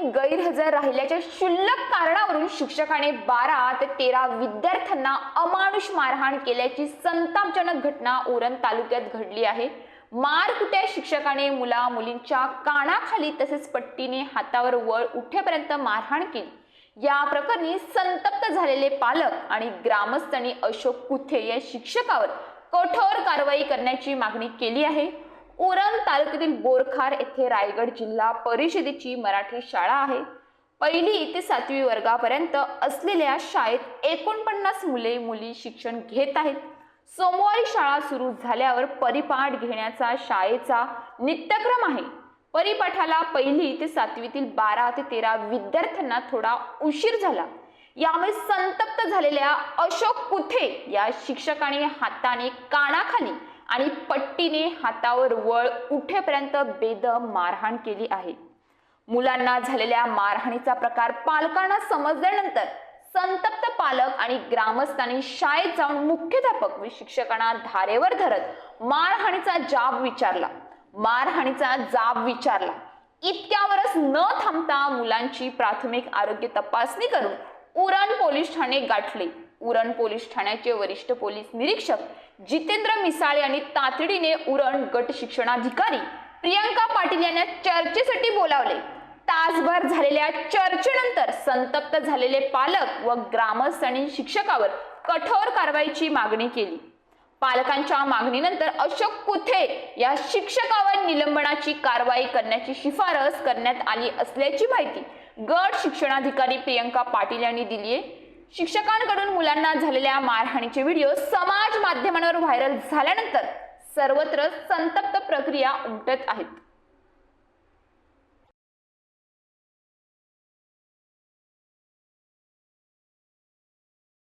गैरहजर राहिल्याच्या क्षुल्लक कारणावरून शिक्षकाने बारा ते तेरा विद्यार्थ्यांना अमानुष मारहाण केल्याची संतापजनक घटना उरण तालुक्यात घडली आहे. मार कुठ्या शिक्षकाने मुला मुलींच्या कानाखाली तसेच पट्टीने हातावर वळ उठेपर्यंत मारहाण केली. या प्रकरणी संतप्त झालेले पालक आणि ग्रामस्थांनी अशोक कुथे या शिक्षकावर कठोर कारवाई करण्याची मागणी केली आहे. उरण तालुक्यातील बोरखार येथे रायगड जिल्हा परिषदेची मराठी शाळा आहे. पहिली ते सातवी वर्गापर्यंत असलेल्या शाळेत एकोणपन्नास मुले मुली शिक्षण घेत आहेत. सोमवारी शाळा सुरू झाल्यावर परिपाठ घेण्याचा शाळेचा नित्यक्रम आहे. परिपाठाला पहिली ते सातवीतील बारा ते तेरा विद्यार्थ्यांना थोडा उशीर झाला. यामुळे संतप्त झालेल्या अशोक कुथे या शिक्षकाने हाताने कानाखाली आणि पट्टीने हातावर वळ उठेपर्यंत बेदम मारहाण केली आहे. मुलांना झालेल्या मारहाणीचा प्रकार पालकांना समजल्यानंतर संतप्त पालक आणि ग्रामस्थांनी शाळेत जाऊन मुख्याध्यापक व शिक्षकांना धारेवर धरत मारहाणीचा जाब विचारला. मारहाणीचा जाब विचारला. इतक्यावरच न थांबता मुलांची प्राथमिक आरोग्य तपासणी करून उरण पोलीस ठाणे गाठले. उरण पोलीस ठाण्याचे वरिष्ठ पोलीस निरीक्षक जितेंद्र मिसाळे यांनी तातडीने उरण गट शिक्षणाधिकारी प्रियंका पाटील यांना चर्चेसाठी बोलावले. तासभर झालेल्या चर्चेनंतर संतप्त झालेले पालक व ग्रामस्थांनी शिक्षकावर कठोर कारवाईची मागणी केली. पालकांच्या मागणीनंतर अशोक कुथे या शिक्षकावर निलंबनाची कारवाई करण्याची शिफारस करण्यात आली असल्याची माहिती गट शिक्षणाधिकारी प्रियंका पाटील यांनी दिली आहे शिक्षकांकडून मुलांना झालेल्या मारहाणीचे व्हिडिओ समाज माध्यमांवर व्हायरल झाल्यानंतर सर्वत्र संतप्त प्रक्रिया उमटत आहेत.